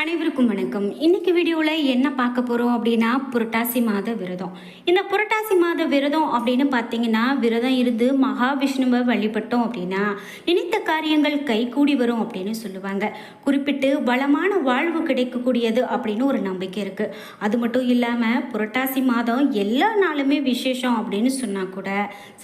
அனைவருக்கும் வணக்கம். இன்னைக்கு வீடியோவில் என்ன பார்க்க போகிறோம் அப்படின்னா புரட்டாசி மாத விரதம். இந்த புரட்டாசி மாத விரதம் அப்படின்னு பார்த்தீங்கன்னா விரதம் இருந்து மகாவிஷ்ணுவை வழிபட்டோம் அப்படின்னா நினைத்த காரியங்கள் கைகூடி வரும் அப்படின்னு சொல்லுவாங்க. குறிப்பிட்டு வளமான வாழ்வு கிடைக்கக்கூடியது அப்படின்னு ஒரு நம்பிக்கை இருக்குது அது மட்டும் இல்லாமல் புரட்டாசி மாதம் எல்லா நாளுமே விசேஷம் அப்படின்னு சொன்னால் கூட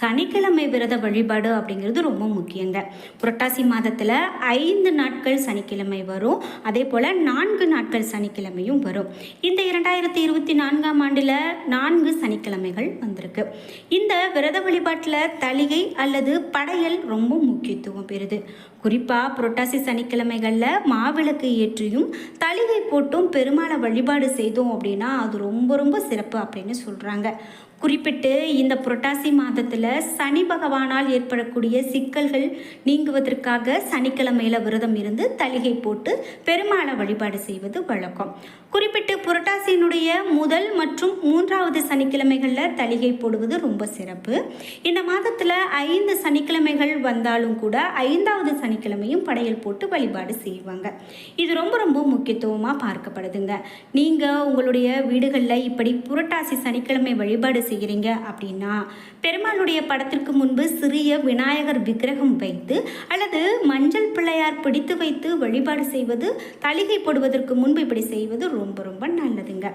சனிக்கிழமை விரத வழிபாடு அப்படிங்கிறது ரொம்ப முக்கியங்க. புரட்டாசி மாதத்தில் ஐந்து நாட்கள் சனிக்கிழமை வரும். அதே போல் நான் நான்கு நாட்கள் சனிக்கிழமையும் வரும். இந்த இரண்டாயிரத்தி இருபத்தி நான்காம் ஆண்டில் நான்கு சனிக்கிழமைகள் வந்திருக்கு. இந்த விரத வழிபாட்டில் தளிகை அல்லது படையல் ரொம்ப முக்கியத்துவம் பெறுது. குறிப்பாக புரட்டாசி சனிக்கிழமைகளில் மாவிளக்கு ஏற்றியும் தளிகை போட்டும் பெருமாளை வழிபாடு செய்தோம் அப்படின்னா அது ரொம்ப ரொம்ப சிறப்பு அப்படின்னு சொல்கிறாங்க குறிப்பிட்டு இந்த புரட்டாசி மாதத்தில் சனி பகவானால் ஏற்படக்கூடிய சிக்கல்கள் நீங்குவதற்காக சனிக்கிழமையில் விரதம் இருந்து தலிகை போட்டு பெருமாளை வழிபாடு செய்வது வழக்கம். குறிப்பிட்டு புரட்டாசியினுடைய முதல் மற்றும் மூன்றாவது சனிக்கிழமைகளில் தளிகை போடுவது ரொம்ப சிறப்பு. இந்த மாதத்தில் ஐந்து சனிக்கிழமைகள் வந்தாலும் கூட ஐந்தாவது சனிக்கிழமையும் படையல் போட்டு வழிபாடு செய்வாங்க. இது ரொம்ப ரொம்ப முக்கியத்துவமாக பார்க்கப்படுதுங்க. நீங்கள் உங்களுடைய வீடுகளில் இப்படி புரட்டாசி சனிக்கிழமை வழிபாடு செய்கிறீங்க அப்படின்னா பெருமாளுடைய படத்திற்கு முன்பு சிறிய விநாயகர் விக்கிரகம் வைத்து அல்லது மஞ்சள் பிள்ளையார் பிடித்து வைத்து வழிபாடு செய்வது தளிகை போடுவதற்கு முன்பு இப்படி செய்வது ரொம்ப ரொம்ப நல்லதுங்க.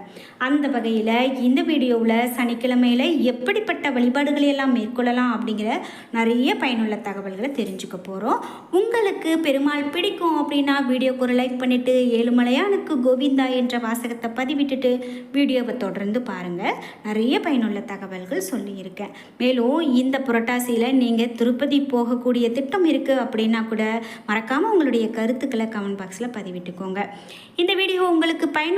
அந்த வகையில் இந்த வீடியோவில் சனிக்கிழமையில் எப்படிப்பட்ட வழிபாடுகளை எல்லாம் மேற்கொள்ளலாம் அப்படிங்கிற நிறைய பயனுள்ள தகவல்களை தெரிஞ்சுக்க போகிறோம் உங்களுக்கு பெருமாள் பிடிக்கும் அப்படின்னா வீடியோக்கு ஒரு லைக் பண்ணிவிட்டு ஏழுமலையானுக்கு கோவிந்தா என்ற வாசகத்தை பதிவிட்டுட்டு வீடியோவை தொடர்ந்து பாருங்கள் நிறைய பயனுள்ள தகவல்கள் சொல்லியிருக்கேன். மேலும் இந்த புரட்டாசியில் நீங்கள் திருப்பதி போகக்கூடிய திட்டம் இருக்குது அப்படின்னா கூட மறக்காமல் உங்களுடைய கருத்துக்களை கமெண்ட் பாக்ஸில் பதிவிட்டுக்கோங்க. இந்த வீடியோ உங்களுக்கு பயன்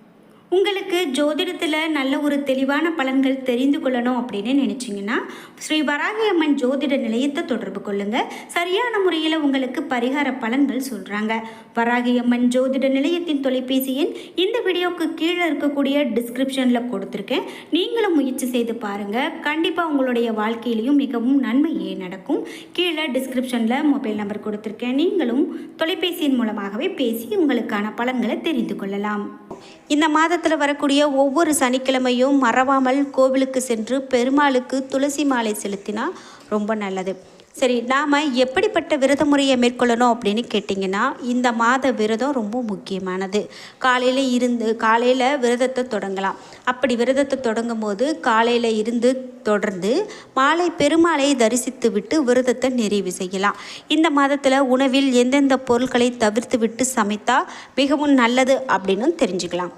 உங்களுக்கு ஜோதிடத்தில் நல்ல ஒரு தெளிவான பலன்கள் தெரிந்து கொள்ளணும் அப்படின்னு நினச்சிங்கன்னா ஸ்ரீ வராகி அம்மன் ஜோதிட நிலையத்தை தொடர்பு கொள்ளுங்கள் சரியான முறையில் உங்களுக்கு பரிகார பலன்கள் சொல்கிறாங்க வராகியம்மன் ஜோதிட நிலையத்தின் தொலைபேசி எண் இந்த வீடியோவுக்கு கீழே இருக்கக்கூடிய டிஸ்கிரிப்ஷனில் கொடுத்துருக்கேன். நீங்களும் முயற்சி செய்து பாருங்கள் கண்டிப்பாக உங்களுடைய வாழ்க்கையிலையும் மிகவும் நன்மையே நடக்கும். கீழே டிஸ்கிரிப்ஷனில் மொபைல் நம்பர் கொடுத்துருக்கேன். நீங்களும் தொலைபேசியின் மூலமாகவே பேசி உங்களுக்கான பலன்களை தெரிந்து கொள்ளலாம். இந்த மாதத்தில் வரக்கூடிய ஒவ்வொரு சனிக்கிழமையும் மறவாமல் கோவிலுக்கு சென்று பெருமாளுக்கு துளசி மாலை செலுத்தினா ரொம்ப நல்லது. சரி நாம் எப்படிப்பட்ட விரத முறையை மேற்கொள்ளணும் அப்படின்னு கேட்டிங்கன்னா இந்த மாத விரதம் ரொம்ப முக்கியமானது. காலையில் இருந்து காலையில் விரதத்தை தொடங்கலாம். அப்படி விரதத்தை தொடங்கும் போது காலையில் இருந்து தொடர்ந்து மாலை பெருமாளை தரிசித்து விட்டு விரதத்தை நிறைவு செய்யலாம். இந்த மாதத்தில் உணவில் எந்தெந்த பொருட்களை தவிர்த்து விட்டு சமைத்தா மிகவும் நல்லது அப்படின்னு தெரிஞ்சுக்கலாம்.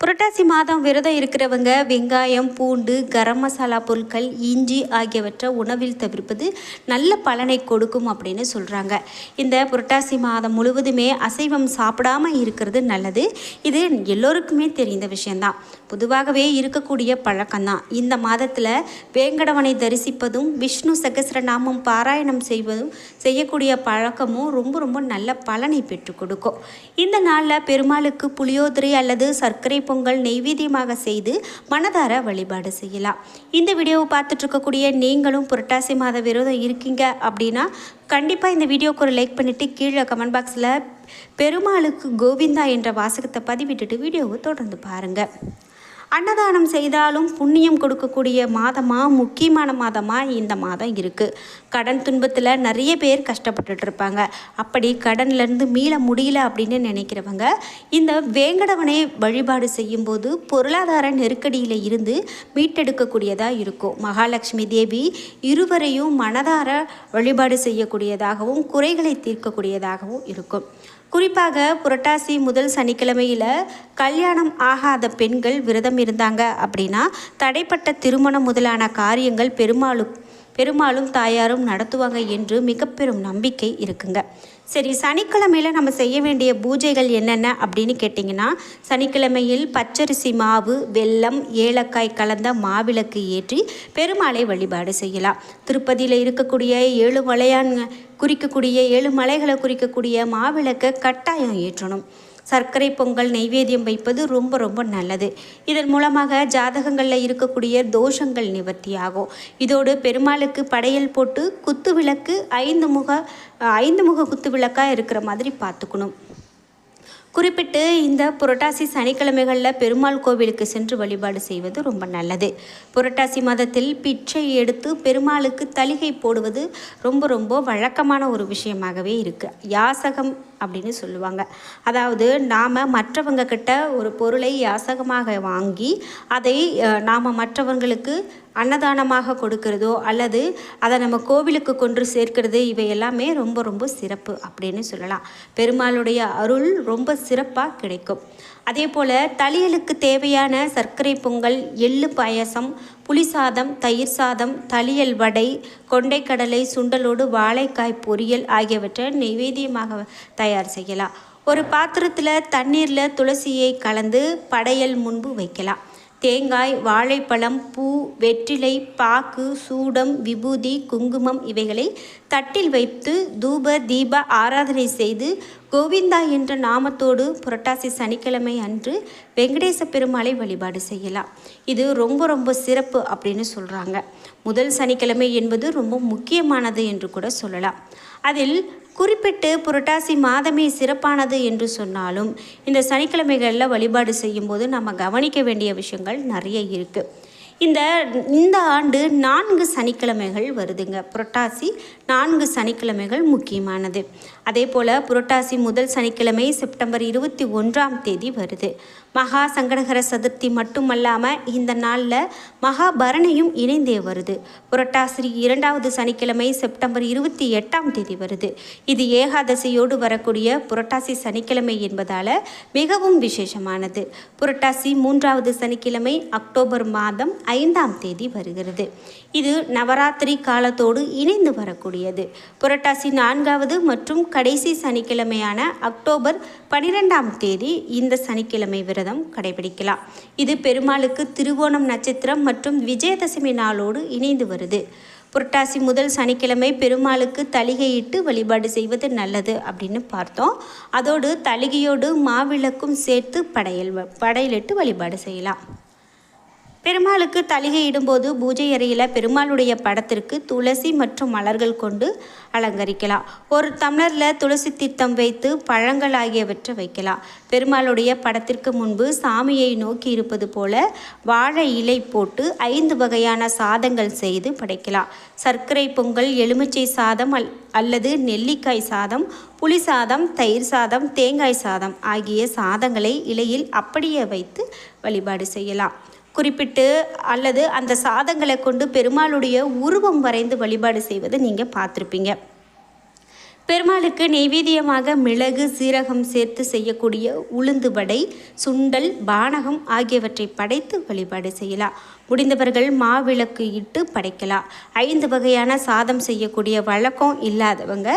புரட்டாசி மாதம் விரதம் இருக்கிறவங்க வெங்காயம் பூண்டு கரம் மசாலா பொருட்கள் இஞ்சி ஆகியவற்றை உணவில் தவிர்ப்பது நல்ல பலனை கொடுக்கும் அப்படின்னு சொல்கிறாங்க இந்த புரட்டாசி மாதம் முழுவதுமே அசைவம் சாப்பிடாம இருக்கிறது நல்லது. இது எல்லோருக்குமே தெரிந்த விஷயந்தான் பொதுவாகவே இருக்கக்கூடிய பழக்கம்தான். இந்த மாதத்தில் வேங்கடவனை தரிசிப்பதும் விஷ்ணு சகசிரநாமம் பாராயணம் செய்வதும் செய்யக்கூடிய பழக்கமும் ரொம்ப ரொம்ப நல்ல பலனை பெற்றுக் கொடுக்கும். இந்த நாளில் பெருமாளுக்கு புளியோதரை அல்லது சர்க்கரை பொங்கல் நெய்வேத்தியமாக செய்து மனதார வழிபாடு செய்யலாம். இந்த வீடியோவை பார்த்துட்டு இருக்கக்கூடிய நீங்களும் புரட்டாசி மாத விரோதம் இருக்கீங்க அப்படின்னா கண்டிப்பாக இந்த வீடியோக்கு ஒரு லைக் பண்ணிவிட்டு கீழே கமெண்ட் பாக்ஸில் பெருமாளுக்கு கோவிந்தா என்ற வாசகத்தை பதிவிட்டுட்டு வீடியோவை தொடர்ந்து பாருங்கள் அன்னதானம் செய்தாலும் புண்ணியம் கொடுக்கக்கூடிய மாதமாக முக்கியமான மாதமாக இந்த மாதம் இருக்குது கடன் துன்பத்தில் நிறைய பேர் கஷ்டப்பட்டுட்டு இருப்பாங்க. அப்படி கடன்லேருந்து மீள முடியல அப்படின்னு நினைக்கிறவங்க இந்த வேங்கடவனை வழிபாடு செய்யும்போது பொருளாதார நெருக்கடியில் இருந்து மீட்டெடுக்கக்கூடியதாக இருக்கும். மகாலட்சுமி தேவி இருவரையும் மனதார வழிபாடு செய்யக்கூடியதாகவும் குறைகளை தீர்க்கக்கூடியதாகவும் இருக்கும். குறிப்பாக புரட்டாசி முதல் சனிக்கிழமையில் கல்யாணம் ஆகாத பெண்கள் விரதம் இருந்தாங்க. அப்படின்னா தடைப்பட்ட திருமணம் முதலான காரியங்கள் பெருமாளும் பெருமாளும் தாயாரும் நடத்துவாங்க என்று மிக பெரும் நம்பிக்கை இருக்குங்க. சரி சனிக்கிழமையில் நம்ம செய்ய வேண்டிய பூஜைகள் என்னென்ன அப்படின்னு கேட்டிங்கன்னா சனிக்கிழமையில் பச்சரிசி மாவு வெல்லம் ஏலக்காய் கலந்த மாவிளக்கு ஏற்றி பெருமாளை வழிபாடு செய்யலாம். திருப்பதியில் இருக்கக்கூடிய ஏழு மலையான் குறிக்கக்கூடிய ஏழு மலைகளை குறிக்கக்கூடிய மாவிளக்கை கட்டாயம் ஏற்றணும். சர்க்கரை பொங்கல் நைவேத்தியம் வைப்பது ரொம்ப ரொம்ப நல்லது. இதன் மூலமாக ஜாதகங்களில் இருக்கக்கூடிய தோஷங்கள் நிவர்த்தியாகும். இதோடு பெருமாளுக்கு படையல் போட்டு குத்து விளக்கு ஐந்து முக ஐந்து முக குத்து விளக்காக இருக்கிற மாதிரி பார்த்துக்கணும். குறிப்பிட்டு இந்த புரட்டாசி சனிக்கிழமைகளில் பெருமாள் கோவிலுக்கு சென்று வழிபாடு செய்வது ரொம்ப நல்லது. புரட்டாசி மாதத்தில் பிச்சை எடுத்து பெருமாளுக்கு தலிகை போடுவது ரொம்ப ரொம்ப வழக்கமான ஒரு விஷயமாகவே இருக்குது யாசகம் அப்படின்னு சொல்லுவாங்க. அதாவது நாம் மற்றவங்க கிட்ட ஒரு பொருளை யாசகமாக வாங்கி அதை நாம் மற்றவங்களுக்கு அன்னதானமாக கொடுக்கறதோ அல்லது அதை நம்ம கோவிலுக்கு கொண்டு சேர்க்கிறது இவை எல்லாமே ரொம்ப ரொம்ப சிறப்பு அப்படின்னு சொல்லலாம். பெருமாளுடைய அருள் ரொம்ப சிறப்பாக கிடைக்கும். அதே போல் தளியலுக்கு தேவையான சர்க்கரை பொங்கல் எள்ளு பாயசம் புளி சாதம் தயிர் சாதம் தளியல் வடை கொண்டைக்கடலை சுண்டலோடு வாழைக்காய் பொரியல் ஆகியவற்றை நைவேத்தியமாக தயார் செய்யலாம். ஒரு பாத்திரத்தில் தண்ணீரில் துளசியை கலந்து படையல் முன்பு வைக்கலாம். தேங்காய் வாழைப்பழம் பூ வெற்றிலை பாக்கு சூடம் விபூதி குங்குமம் இவைகளை தட்டில் வைத்து தூப தீப ஆராதனை செய்து கோவிந்தா என்ற நாமத்தோடு புரட்டாசி சனிக்கிழமை அன்று வெங்கடேச பெருமாளை வழிபாடு செய்யலாம். இது ரொம்ப ரொம்ப சிறப்பு அப்படின்னு சொல்கிறாங்க முதல் சனிக்கிழமை என்பது ரொம்ப முக்கியமானது என்று கூட சொல்லலாம். அதில் குறிப்பிட்டு புரட்டாசி மாதமே சிறப்பானது என்று சொன்னாலும் இந்த சனிக்கிழமைகளில் வழிபாடு செய்யும்போது நம்ம கவனிக்க வேண்டிய விஷயங்கள் நிறைய இருக்குது இந்த இந்த ஆண்டு நான்கு சனிக்கிழமைகள் வருதுங்க. புரட்டாசி நான்கு சனிக்கிழமைகள் முக்கியமானது. அதே போல் புரட்டாசி முதல் சனிக்கிழமை செப்டம்பர் இருபத்தி ஒன்றாம் தேதி வருது. மகா சங்கடகர சதுர்த்தி மட்டுமல்லாமல் இந்த நாளில் மகாபரணையும் இணைந்தே வருது. புரட்டாசி இரண்டாவது சனிக்கிழமை செப்டம்பர் இருபத்தி எட்டாம் தேதி வருது. இது ஏகாதசியோடு வரக்கூடிய புரட்டாசி சனிக்கிழமை என்பதால் மிகவும் விசேஷமானது. புரட்டாசி மூன்றாவது சனிக்கிழமை அக்டோபர் மாதம் ஐந்தாம் தேதி வருகிறது. இது நவராத்திரி காலத்தோடு இணைந்து வரக்கூடிய வரக்கூடியது புரட்டாசி நான்காவது மற்றும் கடைசி சனிக்கிழமையான அக்டோபர் பனிரெண்டாம் தேதி இந்த சனிக்கிழமை விரதம் கடைபிடிக்கலாம். இது பெருமாளுக்கு திருவோணம் நட்சத்திரம் மற்றும் விஜயதசமி நாளோடு இணைந்து வருது. புரட்டாசி முதல் சனிக்கிழமை பெருமாளுக்கு தலிகையிட்டு வழிபாடு செய்வது நல்லது அப்படின்னு பார்த்தோம். அதோடு தலிகையோடு மாவிளக்கும் சேர்த்து படையல் படையலிட்டு வழிபாடு செய்யலாம். பெருமாளுக்கு தலிகை இடும்போது பூஜை அறையில் பெருமாளுடைய படத்திற்கு துளசி மற்றும் மலர்கள் கொண்டு அலங்கரிக்கலாம். ஒரு டம்ளரில் துளசி தீர்த்தம் வைத்து பழங்கள் ஆகியவற்றை வைக்கலாம். பெருமாளுடைய படத்திற்கு முன்பு சாமியை நோக்கி இருப்பது போல வாழை இலை போட்டு ஐந்து வகையான சாதங்கள் செய்து படைக்கலாம். சர்க்கரை பொங்கல் எலுமிச்சை சாதம் அல் அல்லது நெல்லிக்காய் சாதம் புளி சாதம் தயிர் சாதம் தேங்காய் சாதம் ஆகிய சாதங்களை இலையில் அப்படியே வைத்து வழிபாடு செய்யலாம். குறிப்பிட்டு அல்லது அந்த சாதங்களை கொண்டு பெருமாளுடைய உருவம் வரைந்து வழிபாடு செய்வதை நீங்கள் பார்த்துருப்பீங்க. பெருமாளுக்கு நெய்வேதியமாக மிளகு சீரகம் சேர்த்து செய்யக்கூடிய உளுந்து வடை சுண்டல் பானகம் ஆகியவற்றை படைத்து வழிபாடு செய்யலாம். முடிந்தவர்கள் மாவிளக்கு இட்டு படைக்கலாம். ஐந்து வகையான சாதம் செய்யக்கூடிய வழக்கம் இல்லாதவங்க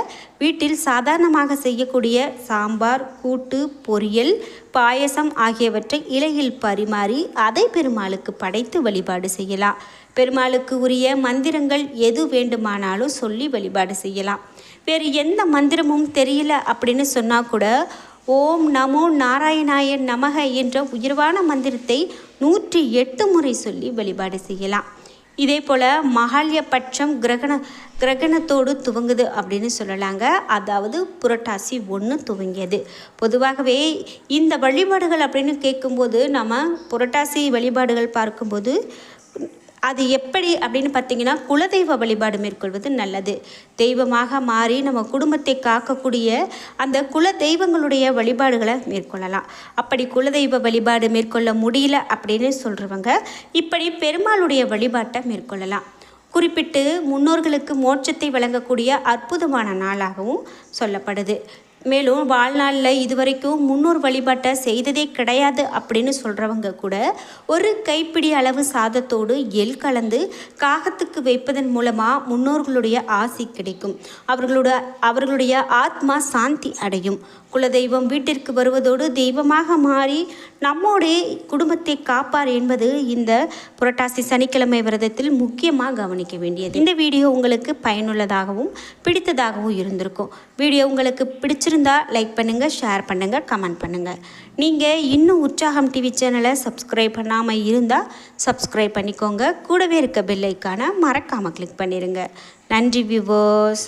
வீட்டில் சாதாரணமாக செய்யக்கூடிய சாம்பார் கூட்டு பொரியல் பாயசம் ஆகியவற்றை இலையில் பரிமாறி அதை பெருமாளுக்கு படைத்து வழிபாடு செய்யலாம். பெருமாளுக்கு உரிய மந்திரங்கள் எது வேண்டுமானாலும் சொல்லி வழிபாடு செய்யலாம். வேறு எந்த மந்திரமும் தெரியல அப்படின்னு சொன்னால் கூட ஓம் நமோ நாராயணாய நமக என்ற உயர்வான மந்திரத்தை நூற்றி எட்டு முறை சொல்லி வழிபாடு செய்யலாம். இதே போல் மகாலய பட்சம் கிரகண கிரகணத்தோடு துவங்குது அப்படின்னு சொல்லலாங்க. அதாவது புரட்டாசி ஒன்று துவங்கியது. பொதுவாகவே இந்த வழிபாடுகள் அப்படின்னு கேட்கும்போது நம்ம புரட்டாசி வழிபாடுகள் பார்க்கும்போது அது எப்படி அப்படின்னு பார்த்தீங்கன்னா குலதெய்வ வழிபாடு மேற்கொள்வது நல்லது. தெய்வமாக மாறி நம்ம குடும்பத்தை காக்கக்கூடிய அந்த குல தெய்வங்களுடைய வழிபாடுகளை மேற்கொள்ளலாம். அப்படி குலதெய்வ வழிபாடு மேற்கொள்ள முடியல அப்படின்னு சொல்கிறவங்க இப்படி பெருமாளுடைய வழிபாட்டை மேற்கொள்ளலாம். குறிப்பிட்டு முன்னோர்களுக்கு மோட்சத்தை வழங்கக்கூடிய அற்புதமான நாளாகவும் சொல்லப்படுது. மேலும் வாழ்நாளில் இதுவரைக்கும் முன்னோர் வழிபாட்டை செய்ததே கிடையாது அப்படின்னு சொல்கிறவங்க கூட ஒரு கைப்பிடி அளவு சாதத்தோடு எள் கலந்து காகத்துக்கு வைப்பதன் மூலமாக முன்னோர்களுடைய ஆசி கிடைக்கும். அவர்களோட அவர்களுடைய ஆத்மா சாந்தி அடையும். குலதெய்வம் வீட்டிற்கு வருவதோடு தெய்வமாக மாறி நம்மோடைய குடும்பத்தை காப்பார் என்பது இந்த புரட்டாசி சனிக்கிழமை விரதத்தில் முக்கியமாக கவனிக்க வேண்டியது. இந்த வீடியோ உங்களுக்கு பயனுள்ளதாகவும் பிடித்ததாகவும் இருந்திருக்கும். வீடியோ உங்களுக்கு பிடிச்சிருந்தா லைக் பண்ணுங்கள் ஷேர் பண்ணுங்கள் கமெண்ட் பண்ணுங்கள் நீங்கள் இன்னும் உற்சாகம் டிவி சேனலை சப்ஸ்கிரைப் பண்ணாமல் இருந்தால் சப்ஸ்கிரைப் பண்ணிக்கோங்க. கூடவே இருக்க பெல்லைக்கான மறக்காமல் கிளிக் பண்ணிடுங்க நன்றி வியூவர்ஸ்